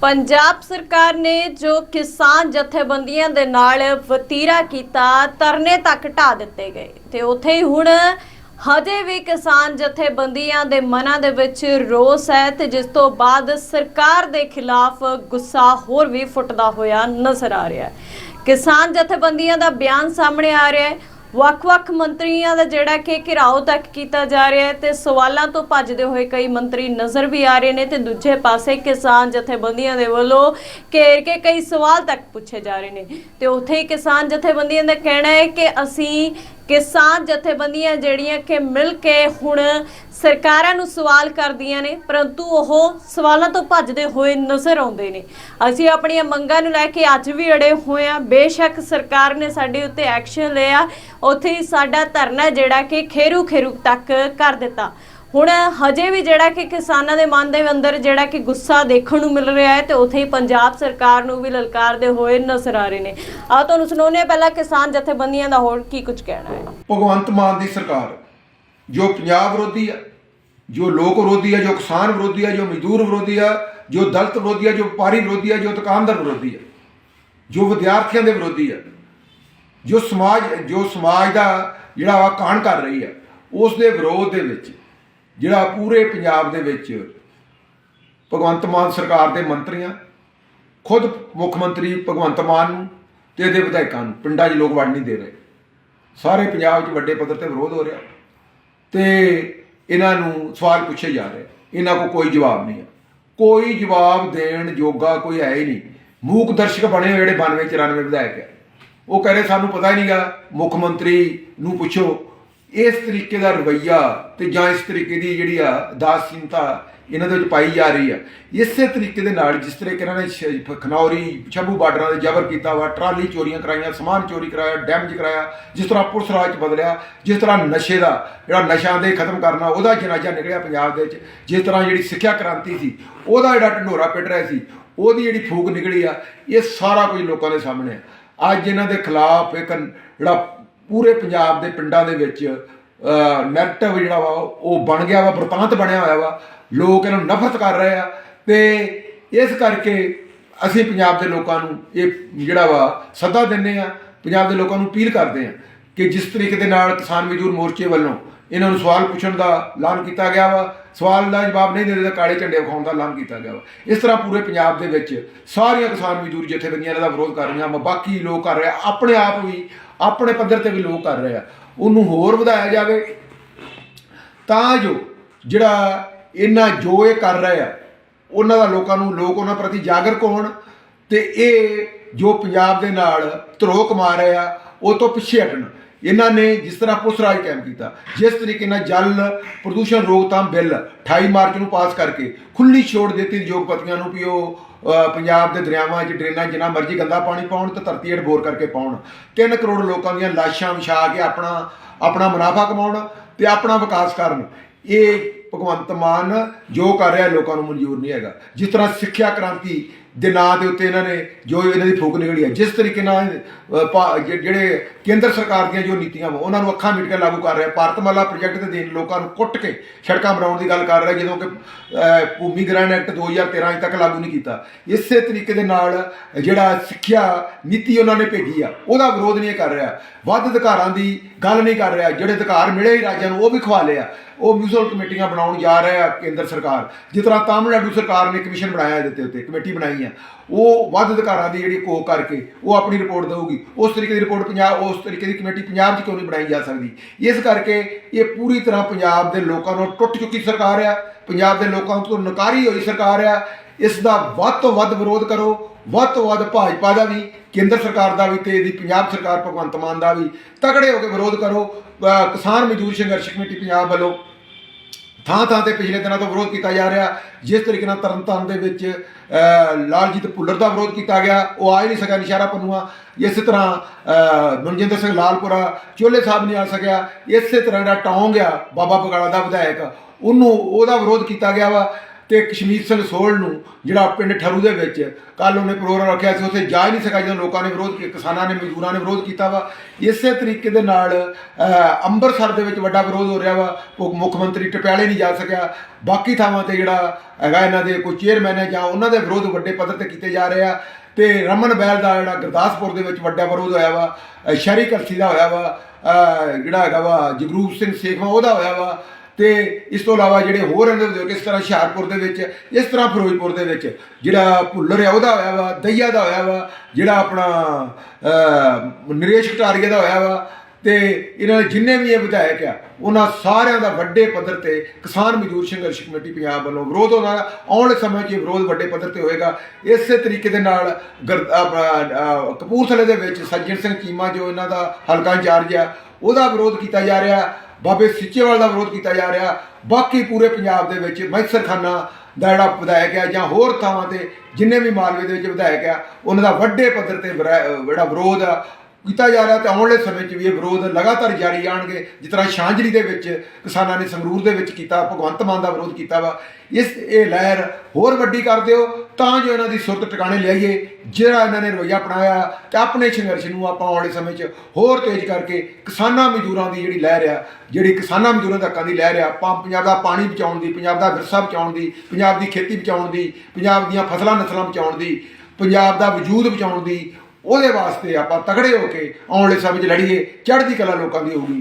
ਪੰਜਾਬ ਸਰਕਾਰ ਨੇ ਜੋ ਕਿਸਾਨ ਜਥੇਬੰਦੀਆਂ ਦੇ ਨਾਲ ਵਤੀਰਾ ਕੀਤਾ ਤਰਨੇ ਤੱਕ ਢਾ ਦਿੱਤੇ ਗਏ। ਤੇ ਉੱਥੇ ਹੀ ਹੁਣ ਹਜੇ ਵੀ ਕਿਸਾਨ ਜਥੇਬੰਦੀਆਂ ਦੇ ਮਨਾਂ ਦੇ ਵਿੱਚ ਰੋਸ ਹੈ ਤੇ ਜਿਸ ਤੋਂ ਬਾਅਦ ਸਰਕਾਰ ਦੇ ਖਿਲਾਫ ਗੁੱਸਾ ਹੋਰ ਵੀ ਫੁੱਟਦਾ ਹੋਇਆ ਨਜ਼ਰ ਆ ਰਿਹਾ ਹੈ। ਕਿਸਾਨ ਜਥੇਬੰਦੀਆਂ ਦਾ ਬਿਆਨ ਸਾਹਮਣੇ ਆ ਰਿਹਾ ਹੈ। ਵੱਖ-ਵੱਖ ਮੰਤਰੀਆਂ ਦਾ ਜਿਹੜਾ ਕਿ ਘਿਰਾਓ ਤੱਕ ਕੀਤਾ ਜਾ ਰਿਹਾ ਹੈ ਤੇ ਸਵਾਲਾਂ ਤੋਂ ਭੱਜਦੇ ਹੋਏ ਕਈ ਮੰਤਰੀ ਨਜ਼ਰ ਵੀ ਆ ਰਹੇ ਨੇ ਤੇ ਦੂਜੇ ਪਾਸੇ ਕਿਸਾਨ ਜਥੇਬੰਦੀਆਂ ਦੇ ਵੱਲੋਂ ਘੇਰ ਕੇ ਕਈ ਸਵਾਲ ਤੱਕ ਪੁੱਛੇ ਜਾ ਰਹੇ ਨੇ। ਤੇ ਉੱਥੇ ਹੀ ਕਿਸਾਨ ਜਥੇਬੰਦੀਆਂ ਦਾ ਕਹਿਣਾ ਹੈ ਕਿ ਅਸੀਂ ਕਿਸਾਨ ਜਥੇਬੰਦੀਆਂ ਜਿਹੜੀਆਂ ਕਿ ਮਿਲ ਕੇ ਹੁਣ ਸਰਕਾਰਾਂ ਨੂੰ ਸਵਾਲ ਕਰਦੀਆਂ ਨੇ, ਪਰੰਤੂ ਉਹ ਸਵਾਲਾਂ ਤੋਂ ਭੱਜਦੇ ਹੋਏ ਨਜ਼ਰ ਆਉਂਦੇ ਨੇ। ਅਸੀਂ ਆਪਣੀਆਂ ਮੰਗਾਂ ਨੂੰ ਲੈ ਕੇ ਅੱਜ ਵੀ ਅੜੇ ਹੋਏ ਆ ਬੇਸ਼ੱਕ ਸਰਕਾਰ ਨੇ ਸਾਡੇ ਉੱਤੇ ਐਕਸ਼ਨ ਲਿਆ। ਉੱਥੇ ਹੀ ਸਾਡਾ ਧਰਨਾ ਜਿਹੜਾ ਕਿ ਖੇਰੂ ਖੇਰੂ ਤੱਕ ਕਰ ਦਿੱਤਾ। ਹੁਣ ਹਜੇ ਵੀ ਜਿਹੜਾ ਕਿ ਕਿਸਾਨਾਂ ਦੇ ਮਨ ਦੇ ਅੰਦਰ ਜਿਹੜਾ ਕਿ ਗੁੱਸਾ ਦੇਖਣ ਨੂੰ ਮਿਲ ਰਿਹਾ ਹੈ ਤੇ ਉੱਥੇ ਹੀ ਪੰਜਾਬ ਸਰਕਾਰ ਨੂੰ ਵੀ ਲਲਕਾਰਦੇ ਹੋਏ ਨਜ਼ਰ ਆ ਰਹੇ ਨੇ। ਆ ਤੁਹਾਨੂੰ ਸੁਣਾਉਂਦੇ ਹਾਂ ਪਹਿਲਾਂ ਕਿਸਾਨ ਜਥੇਬੰਦੀਆਂ ਦਾ ਹੋਰ ਕੀ ਕੁਝ ਕਹਿਣਾ ਹੈ। ਭਗਵੰਤ ਮਾਨ ਦੀ ਸਰਕਾਰ, ਜੋ ਪੰਜਾਬ ਵਿਰੋਧੀ ਆ, ਜੋ ਲੋਕ ਵਿਰੋਧੀ ਆ, ਜੋ ਕਿਸਾਨ ਵਿਰੋਧੀ ਆ, ਜੋ ਮਜ਼ਦੂਰ ਵਿਰੋਧੀ ਆ, ਜੋ ਦਲਤ ਵਿਰੋਧੀ ਆ, ਜੋ ਵਪਾਰੀ ਵਿਰੋਧੀ ਆ, ਜੋ ਦੁਕਾਨਦਾਰ ਵਿਰੋਧੀ ਆ, ਜੋ ਵਿਦਿਆਰਥੀਆਂ ਦੇ ਵਿਰੋਧੀ ਆ, ਜੋ ਸਮਾਜ ਜੋ ਸਮਾਜ ਦਾ ਜਿਹੜਾ ਵਾ ਕਾਣ ਕਰ ਰਹੀ ਆ, ਉਸ ਦੇ ਵਿਰੋਧ ਦੇ ਵਿੱਚ ਜਿਹੜਾ ਪੂਰੇ ਪੰਜਾਬ ਦੇ ਵਿੱਚ ਭਗਵੰਤ ਮਾਨ ਸਰਕਾਰ ਦੇ ਮੰਤਰੀਆਂ, ਖੁਦ ਮੁੱਖ ਮੰਤਰੀ ਭਗਵੰਤ ਮਾਨ ਨੂੰ ਤੇ ਇਹਦੇ ਵਿਧਾਇਕਾਂ ਨੂੰ, ਪਿੰਡਾਂ 'ਚ ਲੋਕ ਵੜ ਨਹੀਂ ਦੇ ਰਹੇ। ਸਾਰੇ ਪੰਜਾਬ 'ਚ ਵੱਡੇ ਪੱਧਰ ਤੇ ਵਿਰੋਧ ਹੋ ਰਿਹਾ ਤੇ ਇਹਨਾਂ ਨੂੰ ਸਵਾਲ ਪੁੱਛੇ ਜਾ ਰਹੇ। ਇਹਨਾਂ ਕੋਲ ਕੋਈ ਜਵਾਬ ਨਹੀਂ ਹੈ। ਕੋਈ ਜਵਾਬ ਦੇਣ ਯੋਗਾ ਕੋਈ ਹੈ ਹੀ ਨਹੀਂ। ਮੂਕ ਦਰਸ਼ਕ ਬਣੇ ਹੋਏ ਜਿਹੜੇ 92 94 ਵਿਧਾਇਕ ਹੈ। ਉਹ ਕਹ ਰਹੇ, ਸਾਨੂੰ ਪਤਾ ਹੀ ਨਹੀਂਗਾ ਮੁੱਖ ਮੰਤਰੀ ਨੂੰ ਪੁੱਛੋ ਇਸ ਤਰੀਕੇ ਦਾ ਰਵਈਆ ਤੇ ਜਾਂ ਇਸ ਤਰੀਕੇ ਦੀ ਜਿਹੜੀ ਆ ਦਾਸੀਨਤਾ ਇਹਨਾਂ ਦੇ ਵਿੱਚ ਪਾਈ ਜਾ ਰਹੀ ਆ। ਇਸੇ ਤਰੀਕੇ ਦੇ ਨਾਲ ਜਿਸ ਤਰੀਕੇ ਇਹਨਾਂ ਨੇ ਸ਼- ਖਨੌਰੀ ਛੱਬੂ ਬਾਰਡਰਾਂ ਦੇ ਜ਼ਬਰ ਕੀਤਾ ਵਾ, ਟਰਾਲੀ ਚੋਰੀਆਂ ਕਰਾਈਆਂ, ਸਮਾਨ ਚੋਰੀ ਕਰਾਇਆ, ਡੈਮੇਜ ਕਰਾਇਆ, ਜਿਸ ਤਰ੍ਹਾਂ ਪੁਲਿਸ ਰਾਜ ਚ ਬਦਲਿਆ, ਜਿਸ ਤਰ੍ਹਾਂ ਨਸ਼ੇ ਦਾ ਜਿਹੜਾ ਨਸ਼ਾ ਦੇ ਖਤਮ ਕਰਨਾ, ਉਹਦਾ ਜਨਾਜ਼ਾ ਨਿਕਲਿਆ ਪੰਜਾਬ ਦੇ ਵਿੱਚ। ਜਿਸ ਤਰ੍ਹਾਂ ਜਿਹੜੀ ਸਿੱਖਿਆ ਕ੍ਰਾਂਤੀ ਸੀ, ਉਹਦਾ ਜਿਹੜਾ ਢੰਡੋਰਾ ਪਿੱਟ ਰਿਹਾ ਸੀ, ਉਹਦੀ ਜਿਹੜੀ ਫੂਕ ਨਿਕਲੀ ਆ, ਇਹ ਸਾਰਾ ਕੁਝ ਲੋਕਾਂ ਦੇ ਸਾਹਮਣੇ ਆ। ਅੱਜ ਇਹਨਾਂ ਦੇ ਖਿਲਾਫ ਇੱਕ ਜਿਹੜਾ ਪੂਰੇ ਪੰਜਾਬ ਦੇ ਪਿੰਡਾਂ ਦੇ ਵਿੱਚ ਨੈਗੇਟਿਵ ਜਿਹੜਾ ਵਾ, ਉਹ ਬਣ ਗਿਆ ਵਾ, ਵਰਤਾਂਤ ਬਣਿਆ ਹੋਇਆ ਵਾ। ਲੋਕ ਇਹਨਾਂ ਨੂੰ ਨਫ਼ਰਤ ਕਰ ਰਹੇ ਆ ਤੇ ਇਸ ਕਰਕੇ ਅਸੀਂ ਪੰਜਾਬ ਦੇ ਲੋਕਾਂ ਨੂੰ ਇਹ ਜਿਹੜਾ ਵਾ, ਸੱਦਾ ਦਿੰਨੇ ਆ, ਪੰਜਾਬ ਦੇ ਲੋਕਾਂ ਨੂੰ ਅਪੀਲ ਕਰਦੇ ਆ ਕਿ ਜਿਸ ਤਰੀਕੇ ਦੇ ਨਾਲ ਕਿਸਾਨ ਮਜ਼ਦੂਰ ਮੋਰਚੇ ਵੱਲੋਂ ਇਹਨਾਂ ਨੂੰ ਸਵਾਲ ਪੁੱਛਣ ਦਾ ਐਲਾਨ ਕੀਤਾ ਗਿਆ ਵਾ। ਸਵਾਲ ਦਾ ਜਵਾਬ ਨਹੀਂ ਦਿੰਦੇ ਤਾਂ ਕਾਲੇ ਝੰਡੇ ਵਿਖਾਉਣ ਦਾ ਐਲਾਨ ਕੀਤਾ ਗਿਆ ਵਾ। ਇਸ ਤਰ੍ਹਾਂ ਪੂਰੇ ਪੰਜਾਬ ਦੇ ਵਿੱਚ ਸਾਰੀਆਂ ਕਿਸਾਨ ਮਜ਼ਦੂਰ ਜਥੇਬੰਦੀਆਂ ਦਾ ਵਿਰੋਧ ਕਰ ਰਹੀਆਂ ਵਾ। ਬਾਕੀ ਲੋਕ ਕਰ ਰਹੇ ਆ। ਆਪਣੇ ਆਪ ਵੀ, ਆਪਣੇ ਪੱਧਰ ਤੇ ਵੀ ਲੋਕ ਕਰ ਰਹੇ ਆ। ਉਹਨੂੰ ਹੋਰ ਵਧਾਇਆ ਜਾਵੇ। ਤਾਂ ਜੋ ਜਿਹੜਾ ਇਹਨਾਂ ਜੋ ਇਹ ਕਰ ਰਹੇ ਆ, ਉਹਨਾਂ ਦਾ ਲੋਕਾਂ ਨੂੰ ਲੋਕ ਉਹਨਾਂ ਪ੍ਰਤੀ ਜਾਗਰੂਕ ਹੋਣ ਤੇ ਇਹ ਜੋ ਪੰਜਾਬ ਦੇ ਨਾਲ ਧਰੋਹ ਕਮਾ ਰਹੇ ਆ, ਉਹ ਤੋਂ ਪਿੱਛੇ ਹਟਣ। ਇਹਨਾਂ ਨੇ ਜਿਸ ਤਰ੍ਹਾਂ ਪੁਲਿਸ ਰਾਜ ਕਾਇਮ ਕੀਤਾ, ਜਿਸ ਤਰੀਕੇ ਨਾਲ ਜਲ ਪ੍ਰਦੂਸ਼ਣ ਰੋਕਥਾਮ ਬਿੱਲ 28 ਮਾਰਚ ਨੂੰ ਪਾਸ ਕਰਕੇ ਖੁੱਲੀ ਛੋੜ ਦਿੱਤੀ ਉਦਯੋਗਪਤੀਆਂ ਨੂੰ ਵੀ ਉਹ ਪੰਜਾਬ ਦੇ ਦਰਿਆਵਾਂ 'ਚ ਡਰੇਨਾਂ ਜਿੰਨਾ ਮਰਜ਼ੀ ਗੰਦਾ ਪਾਣੀ ਪਾਉਣ ਤੇ ਧਰਤੀ ਹੇਠ ਬੋਰ ਕਰਕੇ ਪਾਉਣ। 3 ਕਰੋੜ ਲੋਕਾਂ ਦੀਆਂ ਲਾਸ਼ਾਂ ਵਿਛਾ ਕੇ ਆਪਣਾ ਆਪਣਾ ਮੁਨਾਫਾ ਕਮਾਉਣ ਤੇ ਆਪਣਾ ਵਿਕਾਸ ਕਰਨ। ਇਹ ਭਗਵੰਤ ਮਾਨ ਜੋ ਕਰ ਰਿਹਾ, ਲੋਕਾਂ ਨੂੰ ਮਨਜ਼ੂਰ ਨਹੀਂ ਹੈਗਾ। ਜਿਸ ਤਰ੍ਹਾਂ ਸਿੱਖਿਆ ਕ੍ਰਾਂਤੀ ਦੇ ਨਾਂ ਦੇ ਉੱਤੇ ਇਹਨਾਂ ਨੇ ਜੋ ਇਹਨਾਂ ਦੀ ਫੂਕ ਨਿਕਲੀ ਹੈ ਜਿਸ ਤਰੀਕੇ ਨਾਲ ਭਾ- ਜਿਹੜੇ ਕੇਂਦਰ ਸਰਕਾਰ ਦੀਆਂ ਜੋ ਨੀਤੀਆਂ ਵਾ, ਉਹਨਾਂ ਨੂੰ ਅੱਖਾਂ ਮੀਟ ਕੇ ਲਾਗੂ ਕਰ ਰਿਹਾ। ਭਾਰਤਮਾਲਾ ਪ੍ਰੋਜੈਕਟ ਦੇ ਦੇਣ ਲੋਕਾਂ ਨੂੰ ਕੁੱਟ ਕੇ ਸੜਕਾਂ ਬਣਾਉਣ ਦੀ ਗੱਲ ਕਰ ਰਿਹਾ, ਜਦੋਂ ਕਿ ਭੂਮੀ ਗ੍ਰਹਿਣ ਐਕਟ 2013 ਅਜੇ ਤੱਕ ਲਾਗੂ ਨਹੀਂ ਕੀਤਾ। ਇਸੇ ਤਰੀਕੇ ਦੇ ਨਾਲ ਜਿਹੜਾ ਸਿੱਖਿਆ ਨੀਤੀ ਉਹਨਾਂ ਨੇ ਭੇਜੀ ਆ, ਉਹਦਾ ਵਿਰੋਧ ਨਹੀਂ ਕਰ ਰਿਹਾ। ਵੱਧ ਅਧਿਕਾਰਾਂ ਦੀ ਗੱਲ ਨਹੀਂ ਕਰ ਰਿਹਾ, ਜਿਹੜੇ ਅਧਿਕਾਰ ਮਿਲੇ ਹੀ ਰਾਜਾਂ ਨੂੰ, ਉਹ ਵੀ ਖਵਾ ਲਿਆ। ਉਹ ਮਿਊਨਿਸਪਲ ਕਮੇਟੀਆਂ ਬਣਾਉਣ ਜਾ ਰਿਹਾ ਕੇਂਦਰ ਸਰਕਾਰ। ਜਿਸ ਤਰ੍ਹਾਂ ਤਾਮਿਲਨਾਡੂ ਸਰਕਾਰ ਨੇ ਕਮਿਸ਼ਨ ਬਣਾਇਆ ਇਹਦੇ ਉੱਤੇ, ਕਮੇਟੀ ਬਣਾਈ ਆ। ਉਹ ਵੱਧ ਅਧਿਕਾਰਾਂ ਦੀ ਜਿਹੜੀ ਕੋਕ ਕਰਕੇ ਉਹ ਆਪਣੀ ਰਿਪੋਰਟ ਦੇਊਗੀ। ਉਸ ਤਰੀਕੇ ਦੀ ਰਿਪੋਰਟ ਪੰਜਾਬ, ਉਸ ਤਰੀਕੇ ਦੀ ਕਮੇਟੀ ਪੰਜਾਬ 'ਚ ਕਿਉਂ ਨਹੀਂ ਬਣਾਈ ਜਾ ਸਕਦੀ? ਇਸ ਕਰਕੇ ਇਹ ਪੂਰੀ ਤਰ੍ਹਾਂ ਪੰਜਾਬ ਦੇ ਲੋਕਾਂ ਨੂੰ ਟੁੱਟ ਚੁੱਕੀ ਸਰਕਾਰ ਆ। ਪੰਜਾਬ ਦੇ ਲੋਕਾਂ ਤੋਂ ਨਕਾਰੀ ਹੋਈ ਸਰਕਾਰ ਆ। ਇਸ ਦਾ ਵੱਧ ਤੋਂ ਵੱਧ ਵਿਰੋਧ ਕਰੋ। ਵੱਧ ਤੋਂ ਵੱਧ ਭਾਜਪਾ ਦਾ ਵੀ, ਕੇਂਦਰ ਸਰਕਾਰ ਦਾ ਵੀ ਤੇ ਇਹਦੀ ਪੰਜਾਬ ਸਰਕਾਰ ਭਗਵੰਤ ਮਾਨ ਦਾ ਵੀ ਤਕੜੇ ਹੋ ਕੇ ਵਿਰੋਧ ਕਰੋ। ਕਿਸਾਨ ਮਜ਼ਦੂਰ ਸੰਘਰਸ਼ ਕਮੇਟੀ ਪੰਜਾਬ ਵੱਲੋਂ ਥਾਂ ਥਾਂ ਤੇ ਪਿਛਲੇ ਦਿਨਾਂ ਤੋਂ ਵਿਰੋਧ ਕੀਤਾ ਜਾ ਰਿਹਾ। ਜਿਸ ਤਰੀਕੇ ਨਾਲ ਤਰਨਤਾਰਨ ਦੇ ਵਿੱਚ ਲਾਲਜੀਤ ਭੁੱਲਰ ਦਾ ਵਿਰੋਧ ਕੀਤਾ ਗਿਆ, ਉਹ ਆ ਹੀ ਨਹੀਂ ਸਕਿਆ, ਨਿਸ਼ਾਰਾ ਪੰਨੂਆ। ਇਸੇ ਤਰ੍ਹਾਂ ਮਨਜਿੰਦਰ ਸਿੰਘ ਲਾਲਪੁਰਾ, ਚੋਲੇ ਸਾਹਿਬ ਨਹੀਂ ਆ ਸਕਿਆ। ਇਸੇ ਤਰ੍ਹਾਂ ਜਿਹੜਾ ਟੌਂਗ ਆ, ਬਾਬਾ ਬਗਾਲਾ ਦਾ ਵਿਧਾਇਕ, ਉਹਨੂੰ, ਉਹਦਾ ਵਿਰੋਧ ਕੀਤਾ ਗਿਆ ਵਾ। ਤੇ ਕਸ਼ਮੀਰ ਸਿੰਘ ਸੋਲ ਨੂੰ, ਜਿਹੜਾ ਪਿੰਡ ਠਰੂ ਦੇ ਵਿੱਚ ਕੱਲ ਉਹਨੇ ਪ੍ਰੋਗਰਾਮ ਰੱਖਿਆ ਸੀ, ਉੱਥੇ ਜਾ ਹੀ ਨਹੀਂ ਸਕਿਆ ਜਦੋਂ ਲੋਕਾਂ ਨੇ ਵਿਰੋਧ ਕੀਤਾ, ਕਿਸਾਨਾਂ ਨੇ, ਮਜ਼ਦੂਰਾਂ ਨੇ ਵਿਰੋਧ ਕੀਤਾ ਵਾ। ਇਸੇ ਤਰੀਕੇ ਦੇ ਨਾਲ ਅੰਮ੍ਰਿਤਸਰ ਦੇ ਵਿੱਚ ਵੱਡਾ ਵਿਰੋਧ ਹੋ ਰਿਹਾ ਵਾ। ਉਹ ਮੁੱਖ ਮੰਤਰੀ ਟਪਿਆਲੇ ਨਹੀਂ ਜਾ ਸਕਿਆ। ਬਾਕੀ ਥਾਵਾਂ ਤੇ ਜਿਹੜਾ ਹੈਗਾ ਇਹਨਾਂ ਦੇ ਕੋਈ ਚੇਅਰਮੈਨ ਹੈ ਜਾਂ ਉਹਨਾਂ ਦੇ ਵਿਰੋਧ ਵੱਡੇ ਪੱਧਰ ਤੇ ਕੀਤੇ ਜਾ ਰਹੇ ਆ। ਤੇ ਰਮਨ ਬੈਲ ਦਾ ਜਿਹੜਾ ਗੁਰਦਾਸਪੁਰ ਦੇ ਵਿੱਚ ਵੱਡਾ ਵਿਰੋਧ ਹੋਇਆ ਵਾ ਸ਼ਹਿਰੀ ਕਰਸੀ ਦਾ ਹੋਇਆ ਵਾ ਜਿਹੜਾ ਹੈਗਾ ਵਾ, ਜਗਰੂਪ ਸਿੰਘ ਸੇਖਵਾਂ, ਉਹਦਾ ਹੋਇਆ ਵਾ। ਤੇ ਇਸ ਤੋਂ ਇਲਾਵਾ ਜਿਹੜੇ ਹੋਰ ਇਹਨਾਂ ਦੇ ਇਸ ਤਰ੍ਹਾਂ ਹੁਸ਼ਿਆਰਪੁਰ ਦੇ ਵਿੱਚ, ਇਸ ਤਰ੍ਹਾਂ ਫਿਰੋਜ਼ਪੁਰ ਦੇ ਵਿੱਚ, ਜਿਹੜਾ ਭੁੱਲਰ ਹੈ ਉਹਦਾ ਹੋਇਆ ਵਾ, ਦਈਆ ਦਾ ਹੋਇਆ ਵਾ, ਜਿਹੜਾ ਆਪਣਾ ਨਰੇਸ਼ ਕਟਾਰੀਆ ਦਾ ਹੋਇਆ ਵਾ, ਤੇ ਇਹਨਾਂ ਦੇ ਜਿੰਨੇ ਵੀ ਇਹ ਵਿਧਾਇਕ ਆ, ਉਹਨਾਂ ਸਾਰਿਆਂ ਦਾ ਵੱਡੇ ਪੱਧਰ ਤੇ ਕਿਸਾਨ ਮਜ਼ਦੂਰ ਸੰਘਰਸ਼ ਕਮੇਟੀ ਪੰਜਾਬ ਵੱਲੋਂ ਵਿਰੋਧ ਹੋਣਾ ਆਉਣ ਵਾਲੇ ਸਮੇਂ 'ਚ ਵਿਰੋਧ ਵੱਡੇ ਪੱਧਰ ਤੇ ਹੋਏਗਾ। ਇਸੇ ਤਰੀਕੇ ਦੇ ਨਾਲ ਗੁਰ- ਕਪੂਰਥਲੇ ਦੇ ਵਿੱਚ ਸੱਜਣ ਸਿੰਘ ਚੀਮਾ, ਜੋ ਇਹਨਾਂ ਦਾ ਹਲਕਾ ਇੰਚਾਰਜ ਆ, ਉਹਦਾ ਵਿਰੋਧ ਕੀਤਾ ਜਾ ਰਿਹਾ। ਬਾਬੇ ਸਿੱਚੇਵਾਲ ਦਾ ਵਿਰੋਧ ਕੀਤਾ ਜਾ ਰਿਹਾ। ਬਾਕੀ ਪੂਰੇ ਪੰਜਾਬ ਦੇ ਵਿੱਚ ਮੈਸਰ ਖਾਨਾ ਦਾ ਜਿਹੜਾ ਵਿਧਾਇਕ ਹੈ ਜਾਂ ਹੋਰ ਥਾਵਾਂ ਤੇ ਜਿੰਨੇ ਵੀ ਮਾਲਵੇ ਦੇ ਵਿੱਚ ਵਿਧਾਇਕ ਆ ਉਹਨਾਂ ਦਾ ਵੱਡੇ ਪੱਧਰ ਤੇ ਵਿਰਾ- ਜਿਹੜਾ ਵਿਰੋਧ ਆ ਕੀਤਾ ਜਾ ਰਿਹਾ ਤੇ ਆਉਣ ਵਾਲੇ ਸਮੇਂ 'ਚ ਵੀ ਇਹ ਵਿਰੋਧ ਲਗਾਤਾਰ ਜਾਰੀ ਜਾਣਗੇ। ਜਿਸ ਤਰ੍ਹਾਂ ਸ਼ਾਂਜਲੀ ਦੇ ਵਿੱਚ ਕਿਸਾਨਾਂ ਨੇ ਸੰਗਰੂਰ ਦੇ ਵਿੱਚ ਕੀਤਾ, ਭਗਵੰਤ ਮਾਨ ਦਾ ਵਿਰੋਧ ਕੀਤਾ ਵਾ। ਇਸ, ਇਹ ਲਹਿਰ ਹੋਰ ਵੱਡੀ ਕਰ ਦਿਓ, ਤਾਂ ਜੋ ਇਹਨਾਂ ਦੀ ਸੁਰਤ ਟਿਕਾਣੇ ਲਿਆਈਏ, ਜਿਹੜਾ ਇਹਨਾਂ ਨੇ ਰਵੱਈਆ ਅਪਣਾਇਆ ਤੇ ਆਪਣੇ ਸੰਘਰਸ਼ ਨੂੰ ਆਪਾਂ ਆਉਣ ਵਾਲੇ ਸਮੇਂ 'ਚ ਹੋਰ ਤੇਜ਼ ਕਰਕੇ ਕਿਸਾਨਾਂ ਮਜ਼ਦੂਰਾਂ ਦੀ ਜਿਹੜੀ ਲਹਿਰ ਆ, ਜਿਹੜੀ ਕਿਸਾਨਾਂ ਮਜ਼ਦੂਰਾਂ ਦੇ ਹੱਕਾਂ ਦੀ ਲਹਿਰ ਆ, ਆਪਾਂ ਪੰਜਾਬ ਦਾ ਪਾਣੀ ਬਚਾਉਣ ਦੀ, ਪੰਜਾਬ ਦਾ ਵਿਰਸਾ ਬਚਾਉਣ ਦੀ, ਪੰਜਾਬ ਦੀ ਖੇਤੀ ਬਚਾਉਣ ਦੀ, ਪੰਜਾਬ ਦੀਆਂ ਫਸਲਾਂ ਨਸਲਾਂ ਬਚਾਉਣ ਦੀ, ਪੰਜਾਬ ਦਾ ਵਜੂਦ ਬਚਾਉਣ ਦੀ ਉਹਦੇ ਵਾਸਤੇ ਆਪਾਂ ਤਗੜੇ ਹੋ ਕੇ ਆਉਣ ਵਾਲੇ ਸਮੇਂ 'ਚ ਲੜੀਏ, ਚੜ੍ਹਦੀ ਕਲਾ ਲੋਕਾਂ ਦੀ ਹੋਊਗੀ।